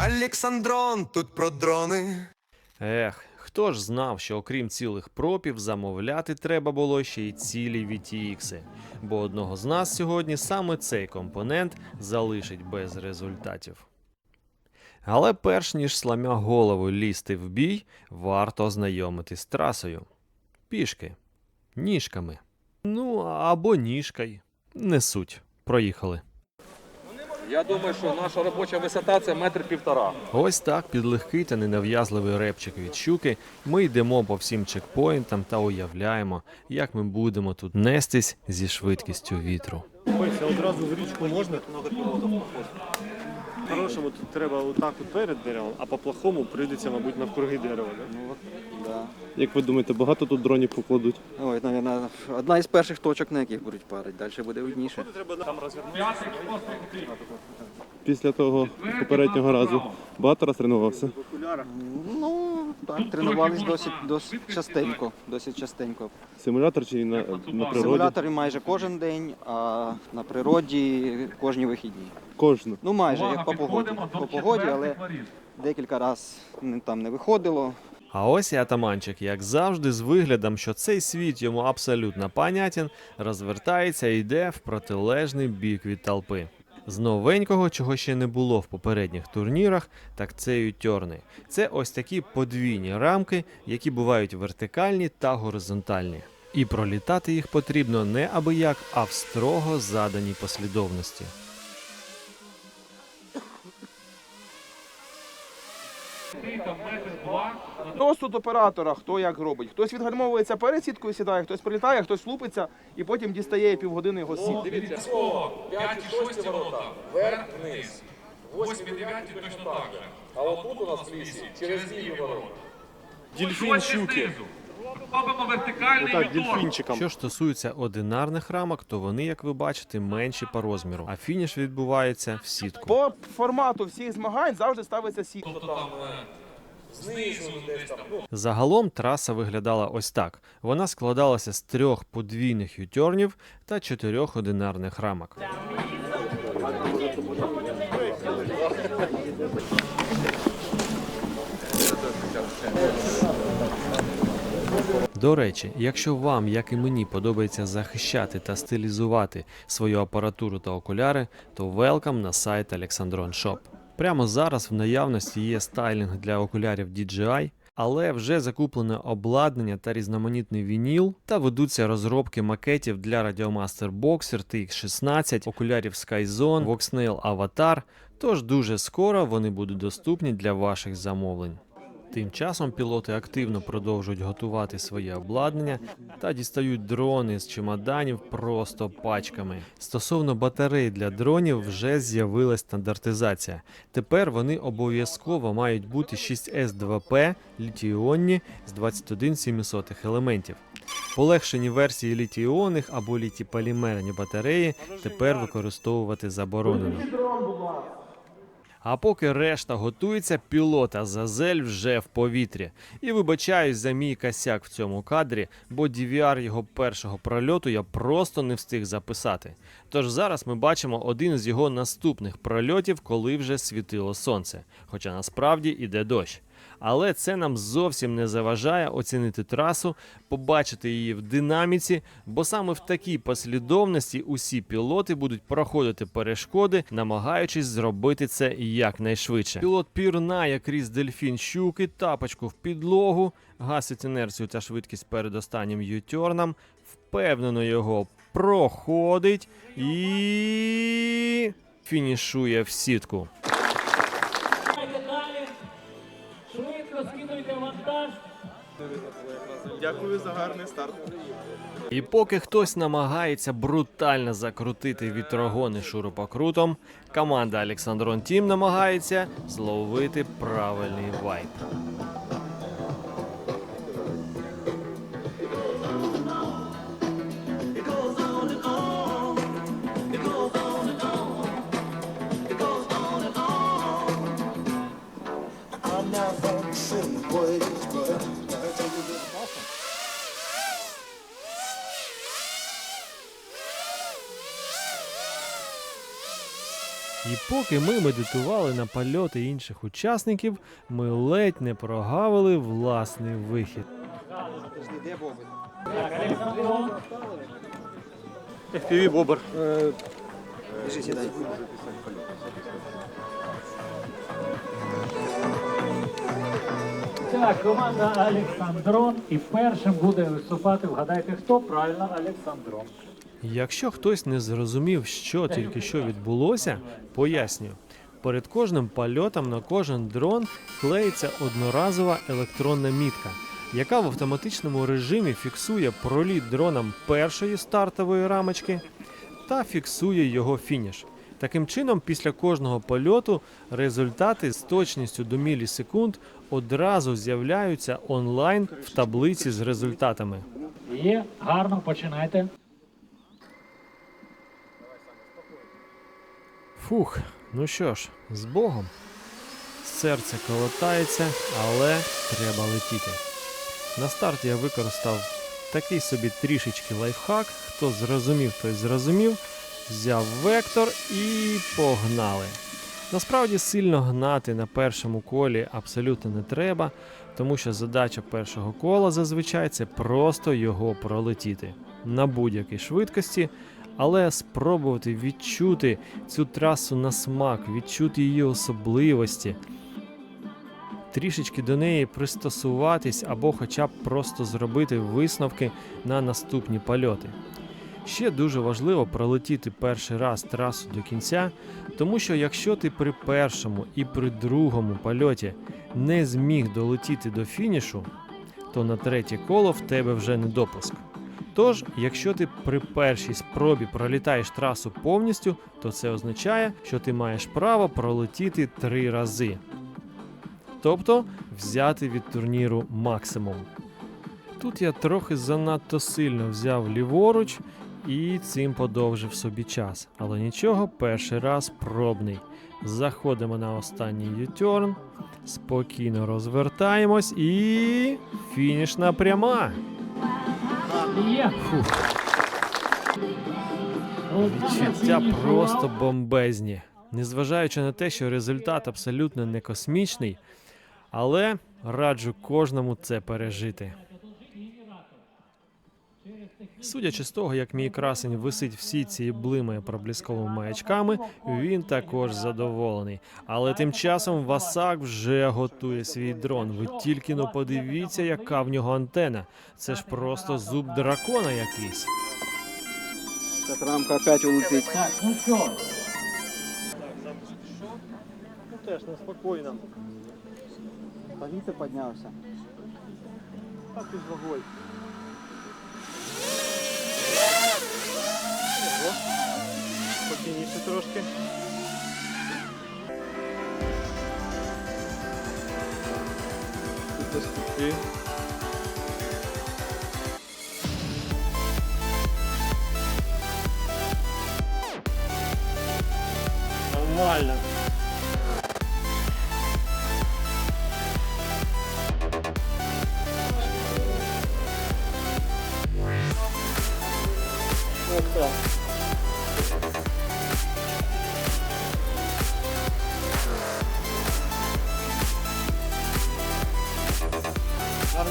Александрон тут про дрони. Ех, хто ж знав, що окрім цілих пропів замовляти треба було ще й цілі VTX, бо одного з нас сьогодні саме цей компонент залишить без результатів. Але перш ніж сламя голову лізти в бій, варто ознайомитись з трасою. Пішки, ніжками. Ну або ніжкою. Не суть. Проїхали. Я думаю, що наша робоча висота це метр півтора. Ось так, під легкий та ненав'язливий репчик від щуки, ми йдемо по всім чекпоінтам та уявляємо, як ми будемо тут нестись зі швидкістю вітру. Ось, одразу в річку можна? Хорошому тут треба отак от перед деревом, а по плохому прийдеться, мабуть, навкруги дерева. Да? Ну, Да. Як ви думаєте, багато тут дронів покладуть? Ой, навіть одна із перших точок, на яких будуть парити. Далі буде видніше. Після того попереднього разу багато раз тренувався. Ну, так, тренувались досить, досить частенько. Досить частенько. Симулятор чи на, на В природі? симуляторі майже кожен день, а на природі кожні вихідні. Кожну. Ну майже, як по погоді. По погоді, але декілька разів там не виходило. А ось і атаманчик, як завжди, з виглядом, що цей світ йому абсолютно понятен, розвертається і йде в протилежний бік від толпи. З новенького, чого ще не було в попередніх турнірах, так це ютьорни. Це ось такі подвійні рамки, які бувають вертикальні та горизонтальні. І пролітати їх потрібно не аби як, а в строго заданій послідовності. Розсуд оператора, хто як робить. Хтось відгальмовується перед сіткою сідає, хтось прилітає, хтось лупиться і потім дістає півгодини його з сітки. Дивіться, 5 і 6 ворота, вверх, вниз. 8 і 9 точно так же. А отут у нас в лісі через ліві ворота. Дільфін щуки. Робимо вертикальний Так, мотор. дільфінчиком. Що ж стосується одинарних рамок, то вони, як ви бачите, менші по розміру, а фініш відбувається в сітку. По формату всіх змагань завжди ставиться сітка. Тобто там е, знизу десь там. Ну, Загалом траса виглядала ось так: вона складалася з трьох подвійних ютьорнів та чотирьох одинарних рамок. До речі, якщо вам, як і мені, подобається захищати та стилізувати свою апаратуру та окуляри, то велкам на сайт Alexandron Shop. Прямо зараз в наявності є стайлінг для окулярів DJI, але вже закуплене обладнання та різноманітний вініл, та ведуться розробки макетів для Radiomaster Boxer TX16, окулярів Skyzone, Voxnail Avatar, тож дуже скоро вони будуть доступні для ваших замовлень. Тим часом пілоти активно продовжують готувати своє обладнання та дістають дрони з чемоданів просто пачками. Стосовно батарей для дронів вже з'явилась стандартизація. Тепер вони обов'язково мають бути 6S2P літій-іонні з 21700 елементів. Полегшені версії літій-іонних або літій-полімерні батареї тепер використовувати заборонено. А поки решта готується, пілота Зазель вже в повітрі. І вибачаюсь за мій косяк в цьому кадрі, бо DVR його першого прольоту я просто не встиг записати. Тож зараз ми бачимо один з його наступних прольотів, коли вже світило сонце, хоча насправді іде дощ. Але це нам зовсім не заважає оцінити трасу, побачити її в динаміці, бо саме в такій послідовності усі пілоти будуть проходити перешкоди, намагаючись зробити це якнайшвидше. Пілот пірнає крізь дельфін щуки, тапочку в підлогу, гасить інерцію та швидкість перед останнім ютьорном, впевнено його проходить і фінішує в сітку. Дякую за гарний старт. І поки хтось намагається брутально закрутити вітрогони шуропокрутом, команда Олександрон Тім намагається зловити правильний вайп. І поки ми медитували на польоти інших учасників, ми ледь не прогавили власний вихід. FPV бобер. Біжи сідай. Так, команда Олександрон. І першим буде виступати, вгадайте хто? Правильно, Олександрон. Якщо хтось не зрозумів, що тільки що відбулося, пояснюю. Перед кожним польотом на кожен дрон клеїться одноразова електронна мітка, яка в автоматичному режимі фіксує проліт дроном першої стартової рамочки та фіксує його фініш. Таким чином, після кожного польоту результати з точністю до мілісекунд одразу з'являються онлайн в таблиці з результатами. Є, гарно, починайте. Фух, ну що ж, з Богом. Серце колотається, але треба летіти. На старті я використав такий собі трішечки лайфхак. Хто зрозумів, той зрозумів. Взяв вектор і погнали. Насправді сильно гнати на першому колі абсолютно не треба, тому що задача першого кола зазвичай це просто його пролетіти на будь-якій швидкості, але спробувати відчути цю трасу на смак, відчути її особливості, трішечки до неї пристосуватись або хоча б просто зробити висновки на наступні польоти. Ще дуже важливо пролетіти перший раз трасу до кінця, тому що якщо ти при першому і при другому польоті не зміг долетіти до фінішу, то на третє коло в тебе вже не допуск. Тож, якщо ти при першій спробі пролітаєш трасу повністю, то це означає, що ти маєш право пролетіти три рази. Тобто взяти від турніру максимум. Тут я трохи занадто сильно взяв ліворуч і цим подовжив собі час. Але нічого, перший раз пробний. Заходимо на останній U-turn, спокійно розвертаємось і фінішна пряма. Є. Відчуття просто бомбезні. Незважаючи на те, що результат абсолютно не космічний, але раджу кожному це пережити. Судячи з того, як мій красень висить всі ці блимає проблисковими маячками, він також задоволений. Але тим часом Васак вже готує свій дрон. Ви тільки но подивіться, яка в нього антена. Це ж просто зуб дракона якийсь. Ця рамка опять улетить. Так, ну що, Ну теж неспокійно. Повітря піднявся. Так тут вагой. Ого. Спокійніше трошки. Тут кутки. Нормально.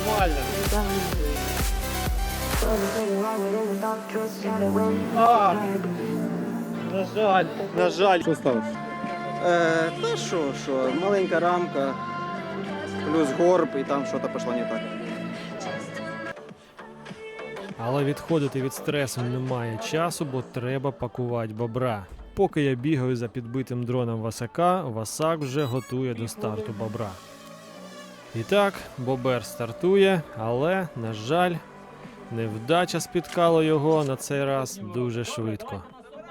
Нормально. А, на жаль, на жаль. Що сталося? Е, та що, що, маленька рамка, плюс горб, і там щось пішло не так. Але відходити від стресу немає часу, бо треба пакувати бобра. Поки я бігаю за підбитим дроном Васака, Васак вже готує до старту бобра. І так, бобер стартує, але, на жаль, невдача спіткала його на цей раз дуже швидко.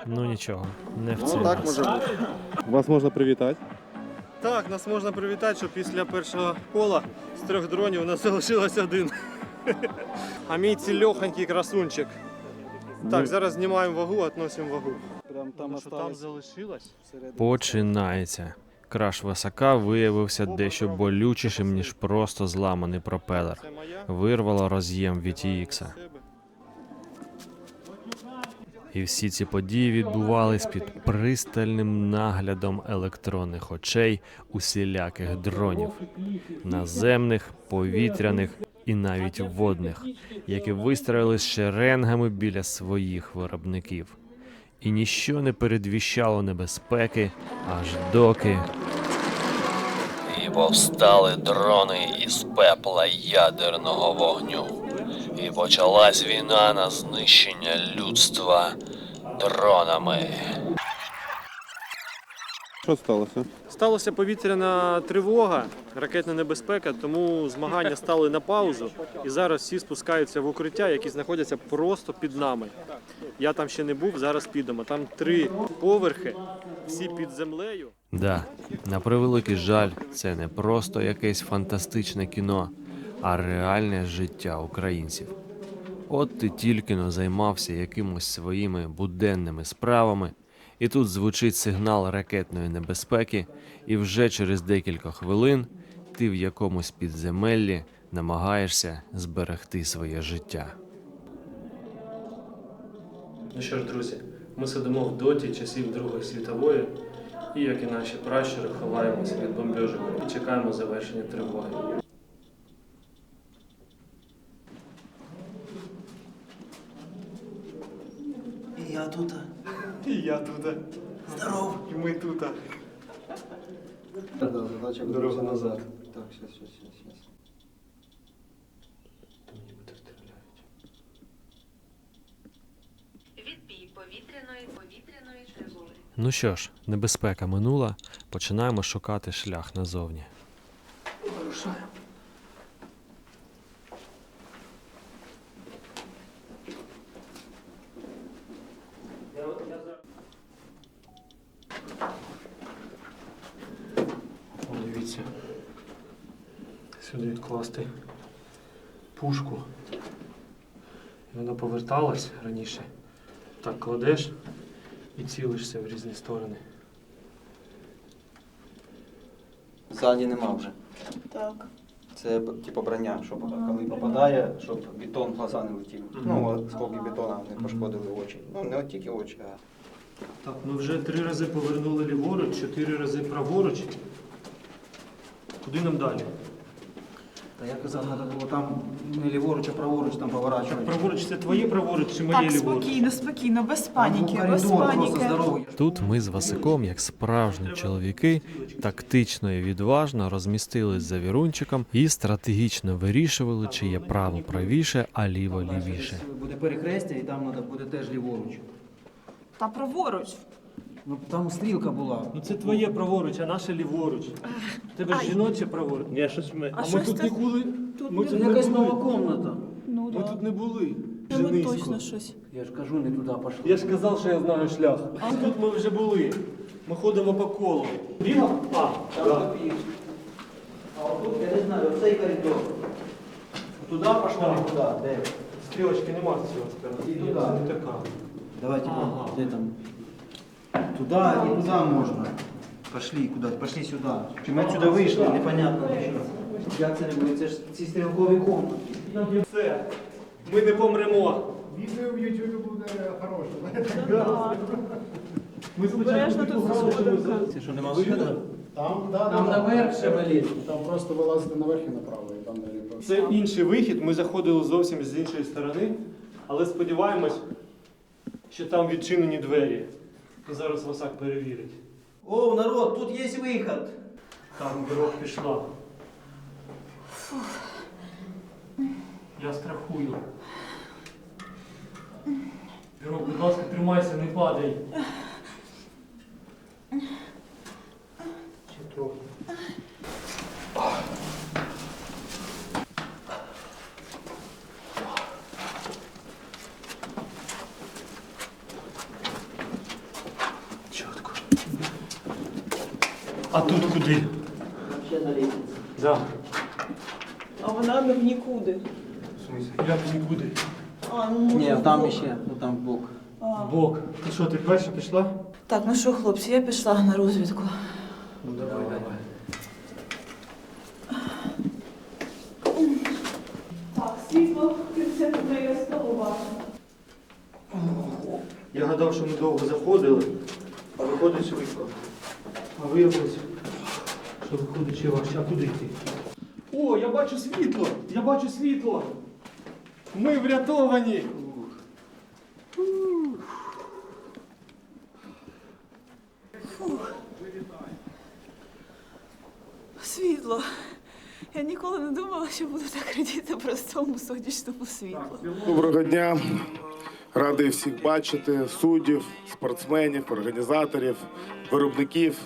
Ну нічого, не в цей Ну так раз. може бути. Вас можна привітати. Так, нас можна привітати, що після першого кола з трьох дронів у нас залишилось один. А мій цільохонький красунчик. Так, зараз знімаємо вагу, относимо вагу. Прям там Ну, що там залишилось? Починається. Краш Васака виявився дещо болючішим, ніж просто зламаний пропелер. Вирвало роз'єм VTX. Себе. І всі ці події відбувались під пристальним наглядом електронних очей усіляких дронів наземних, повітряних і навіть водних, які вистроїлись шеренгами біля своїх виробників. І ніщо не передвіщало небезпеки, аж доки. І повстали дрони із пепла ядерного вогню. І почалась війна на знищення людства дронами. Що сталося? Сталася повітряна тривога, ракетна небезпека, тому змагання стали на паузу. І зараз всі спускаються в укриття, які знаходяться просто під нами. Я там ще не був, зараз підемо. Там три поверхи, всі під землею. Да, на превеликий жаль, це не просто якесь фантастичне кіно, а реальне життя українців. От ти тільки но займався якимось своїми буденними справами, і тут звучить сигнал ракетної небезпеки, і вже через декілька хвилин ти в якомусь підземеллі намагаєшся зберегти своє життя. Ну що ж, друзі, ми сидимо в доті часів Другої світової, і як і наші пращури, ховаємося від бомбежок і чекаємо завершення тривоги. І я тут. І я тут. Здоров. І ми тут. Дорога назад. Так, сейчас, сейчас, сейчас, сейчас. Відбій повітряної повітряної тривоги. Ну що ж, небезпека минула, починаємо шукати шлях назовні. О, дивіться. Сюди відкласти пушку. І вона поверталась раніше. Так кладеш і цілишся в різні сторони. Ззаді нема вже. Так. Це типу броня, щоб коли попадає, щоб бетон в глаза не летів. Ну, от скільки бетона не пошкодили очі. Ну, не от тільки очі, а Так, ми вже три рази повернули ліворуч, чотири рази праворуч. Куди нам далі? Та я казав, треба було там не ліворуч, а праворуч там поворачувати. Праворуч це твоє праворуч чи моє Так, ліворуч? спокійно, спокійно, без паніки, без коридор просто паніки. здоровий. Тут ми з Васиком, як справжні чоловіки, тактично і відважно розмістились за вірунчиком і стратегічно вирішували, чи є право правіше, а ліво лівіше. Буде перехрестя і там треба буде теж ліворуч. Та праворуч. Ну там стрілка була. Ну це твоє праворуч, а наше ліворуч. Тебе ж жіноче праворуч. Ні, щось ми. А А, ми щось тут ніколи. Тут Ми не тут Це не якась були. нова комната. Ну Ми да. тут не були. Це ми Женисько. точно щось. Я ж кажу, не туди пішли. Я ж казав, що я знаю шлях. А тут ми вже були. Ми ходимо по колу. Бігав? А, так. А отут, я не знаю, оцей коридор. Туди пішла, туди, де? Стрілочки нема з цього сторони. І туди. Це не така. Давайте, Ага. де там? Туда и туда можно. Пошли куда пошли сюда. Чи ми отсюда вийшли, непонятно що. Як це не буде? Це ж ці стрілкові комнати. Все. Ми не помремо. Ми Обережно тут. Це що, нема виходу? Там, да, Там да, наверх ще виліз. Там просто вилазити наверх і направо, і там далі. Це інший вихід. Ми заходили зовсім з іншої сторони, але сподіваємось, що там відчинені двері. І зараз Васак перевірить. О, народ, тут є вихід. Там дорог пішла. Я страхую. Пірог, будь ласка, тримайся, не падай. Тут куди? Ще на лестниці. Да. А вона не в нікуди. Як нікуди. А, ну, може, Ні, там ще, ну там в бок. А. Бок. Ти що, ти перша пішла? Так, ну що, хлопці, я пішла на розвідку. Ну давай, давай. Так, світло, це обов'язково важно. Я гадав, що ми довго заходили, а виходить швидко. А виявилося, що виходить ще важче. А куди йти? О, я бачу світло! Я бачу світло! Ми врятовані! Світло. Я ніколи не думала, що буду так радіти простому сонячному світлу. Доброго дня. Радий всіх бачити, суддів, спортсменів, організаторів, виробників.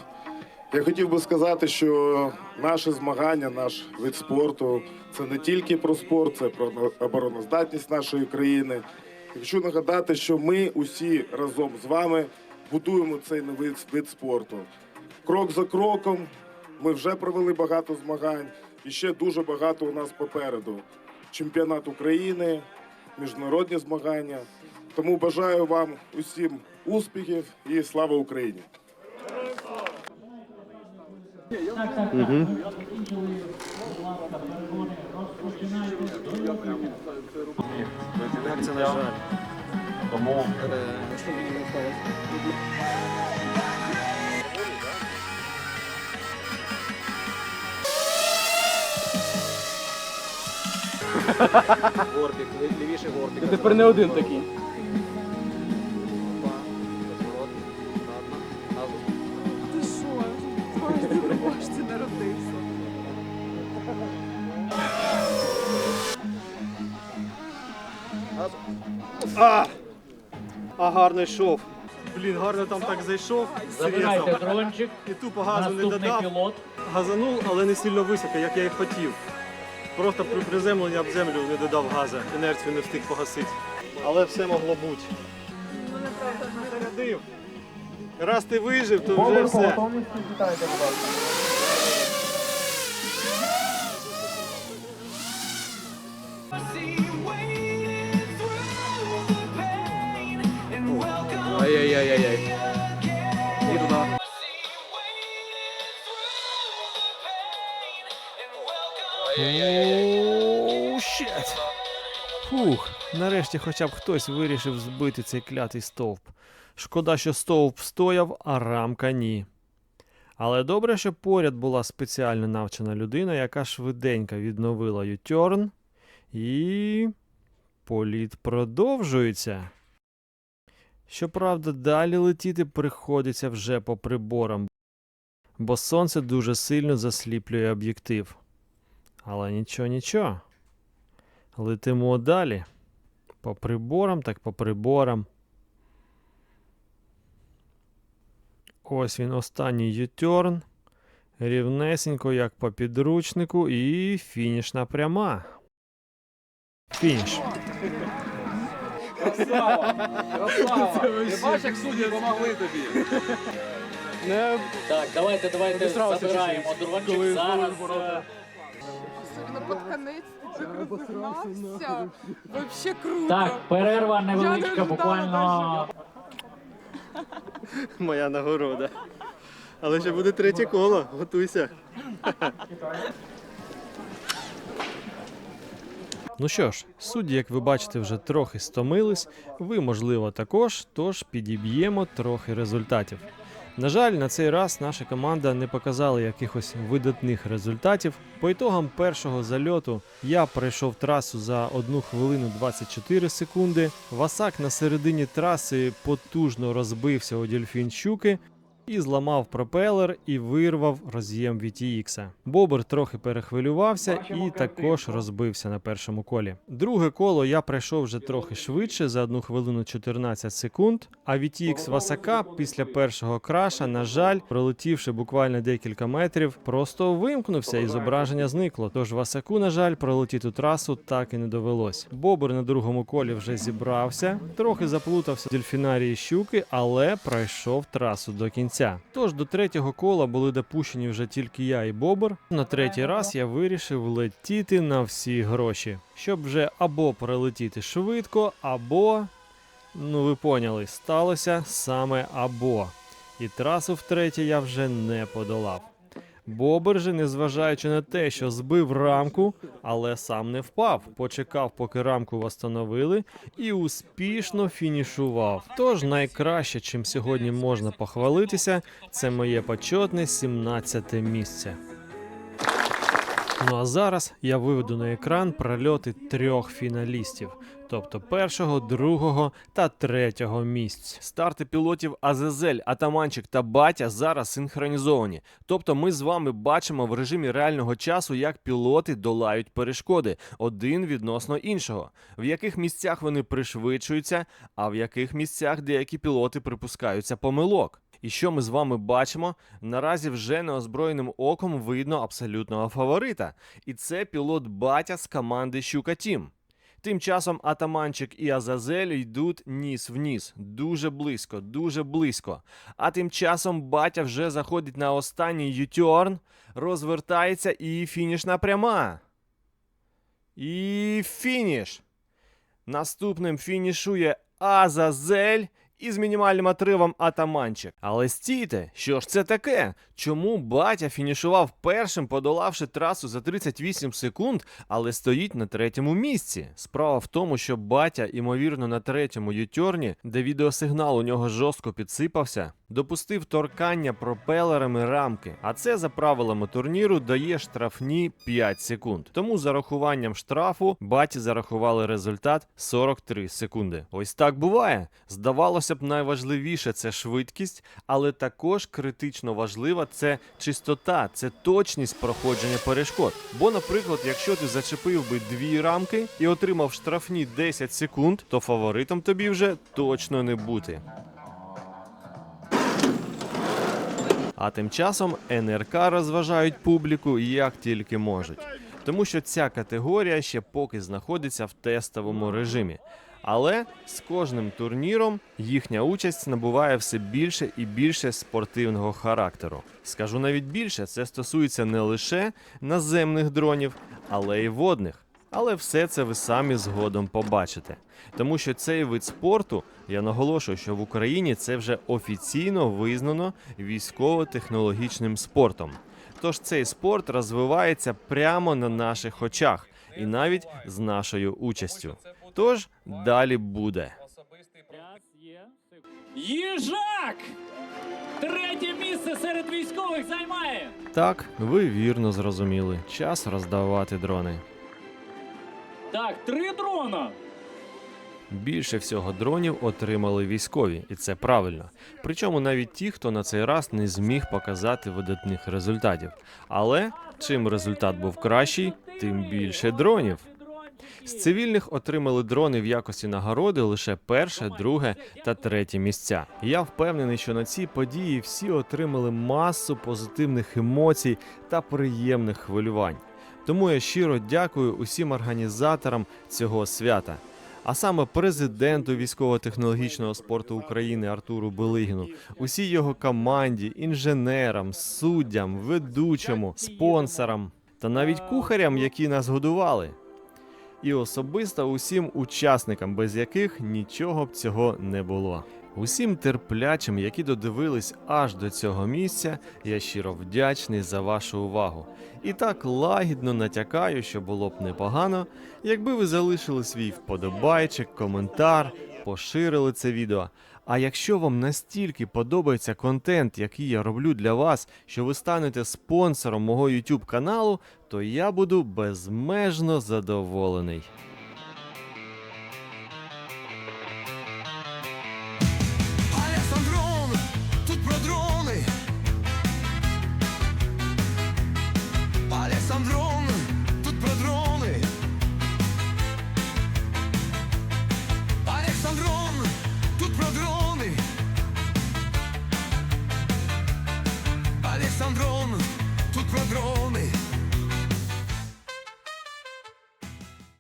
Я хотів би сказати, що наше змагання, наш вид спорту це не тільки про спорт, це про обороноздатність нашої країни. Я Хочу нагадати, що ми усі разом з вами будуємо цей новий вид спорту. Крок за кроком ми вже провели багато змагань, і ще дуже багато у нас попереду. Чемпіонат України, міжнародні змагання. Тому бажаю вам усім успіхів і слава Україні! Так, так, так. Закінчили, будь ласка, перегони, розпочинайте. Це. Тепер не один такий. А! А гарно йшов. Блін, гарно там так зайшов. Забирайте дрончик. І тупо газу не додав. пілот. Газанув, але не сильно високо, як я і хотів. Просто при приземленні об землю не додав газу, інерцію не встиг погасити. Але все могло бути. Зарядив. Раз ти вижив, то вже все. Ай-яй-яй-яй. І туди. Оу, щет. Фух, нарешті хоча б хтось вирішив збити цей клятий стовп. Шкода, що стовп стояв, а рамка ні. Але добре, що поряд була спеціально навчена людина, яка швиденько відновила ютьорн. І. Політ продовжується. Щоправда, далі летіти приходиться вже по приборам, бо сонце дуже сильно засліплює об'єктив. Але нічого, нічого. Летимо далі. По приборам, так по приборам. Ось він останній ютьорн. Рівнесенько, як по підручнику, і фінішна пряма. Фініш. Красава! Красава! Ти бачиш, як судді допомогли тобі? Так, давайте, давайте забираємо дрончик зараз. е, Особливо під конець так розігнався. Вообще круто. Так, перерва невеличка, буквально Моя нагорода. Але ще буде третє коло, готуйся. Ну що ж, судді, як ви бачите, вже трохи стомились. Ви, можливо, також, тож підіб'ємо трохи результатів. На жаль, на цей раз наша команда не показала якихось видатних результатів. По ітогам першого зальоту я пройшов трасу за 1 хвилину 24 секунди. Васак на середині траси потужно розбився у дельфін щуки і зламав пропелер і вирвав роз'єм VTX. Бобер трохи перехвилювався і також розбився на першому колі. Друге коло я пройшов вже трохи швидше за 1 хвилину 14 секунд. А VTX Васака після першого краша, на жаль, пролетівши буквально декілька метрів, просто вимкнувся і зображення зникло. Тож Васаку, на жаль, пролетіти трасу так і не довелось. Бобер на другому колі вже зібрався, трохи заплутався в дельфінарії щуки, але пройшов трасу до кінця. Тож до третього кола були допущені вже тільки я і Бобер. На третій раз я вирішив летіти на всі гроші, щоб вже або прилетіти швидко, або. Ну, ви поняли, сталося саме або. І трасу втретє я вже не подолав. Бобер же, незважаючи на те, що збив рамку, але сам не впав, почекав, поки рамку восстановили, і успішно фінішував. Тож найкраще, чим сьогодні можна похвалитися, це моє почетне 17 місце. Ну а зараз я виведу на екран прольоти трьох фіналістів, тобто першого, другого та третього місць. Старти пілотів Азезель, Атаманчик та Батя зараз синхронізовані. Тобто ми з вами бачимо в режимі реального часу, як пілоти долають перешкоди один відносно іншого, в яких місцях вони пришвидшуються, а в яких місцях деякі пілоти припускаються помилок. І що ми з вами бачимо? Наразі вже неозброєним оком видно абсолютного фаворита. І це пілот Батя з команди Щука Тім. Тим часом Атаманчик і Азазель йдуть ніс в ніс. Дуже близько, дуже близько. А тим часом батя вже заходить на останній ютьорн, розвертається і фінішна пряма. І фініш. Наступним фінішує Азазель із мінімальним отривом атаманчик. Але стійте, що ж це таке? Чому батя фінішував першим, подолавши трасу за 38 секунд, але стоїть на третьому місці? Справа в тому, що батя, ймовірно, на третьому Ютюрні, де відеосигнал у нього жорстко підсипався, допустив торкання пропелерами рамки. А це за правилами турніру дає штрафні 5 секунд. Тому за рахуванням штрафу баті зарахували результат 43 секунди. Ось так буває. Здавалося б, найважливіше це швидкість, але також критично важлива це чистота, це точність проходження перешкод. Бо, наприклад, якщо ти зачепив би дві рамки і отримав штрафні 10 секунд, то фаворитом тобі вже точно не бути. А тим часом НРК розважають публіку як тільки можуть. Тому що ця категорія ще поки знаходиться в тестовому режимі. Але з кожним турніром їхня участь набуває все більше і більше спортивного характеру. Скажу навіть більше, це стосується не лише наземних дронів, але й водних. Але все це ви самі згодом побачите. Тому що цей вид спорту, я наголошую, що в Україні це вже офіційно визнано військово-технологічним спортом. Тож цей спорт розвивається прямо на наших очах і навіть з нашою участю. Тож далі буде. Їжак! Третє місце серед військових займає. Так, ви вірно зрозуміли. Час роздавати дрони. Так, три дрона. Більше всього дронів отримали військові, і це правильно. Причому навіть ті, хто на цей раз не зміг показати видатних результатів. Але чим результат був кращий, тим більше дронів. З цивільних отримали дрони в якості нагороди лише перше, друге та третє місця. Я впевнений, що на цій події всі отримали масу позитивних емоцій та приємних хвилювань. Тому я щиро дякую усім організаторам цього свята. А саме президенту військово-технологічного спорту України Артуру Белигіну, усій його команді, інженерам, суддям, ведучому, спонсорам та навіть кухарям, які нас годували. І особисто усім учасникам, без яких нічого б цього не було. Усім терплячим, які додивились аж до цього місця, я щиро вдячний за вашу увагу. І так лагідно натякаю, що було б непогано, якби ви залишили свій вподобайчик, коментар, поширили це відео. А якщо вам настільки подобається контент, який я роблю для вас, що ви станете спонсором мого YouTube каналу, то я буду безмежно задоволений.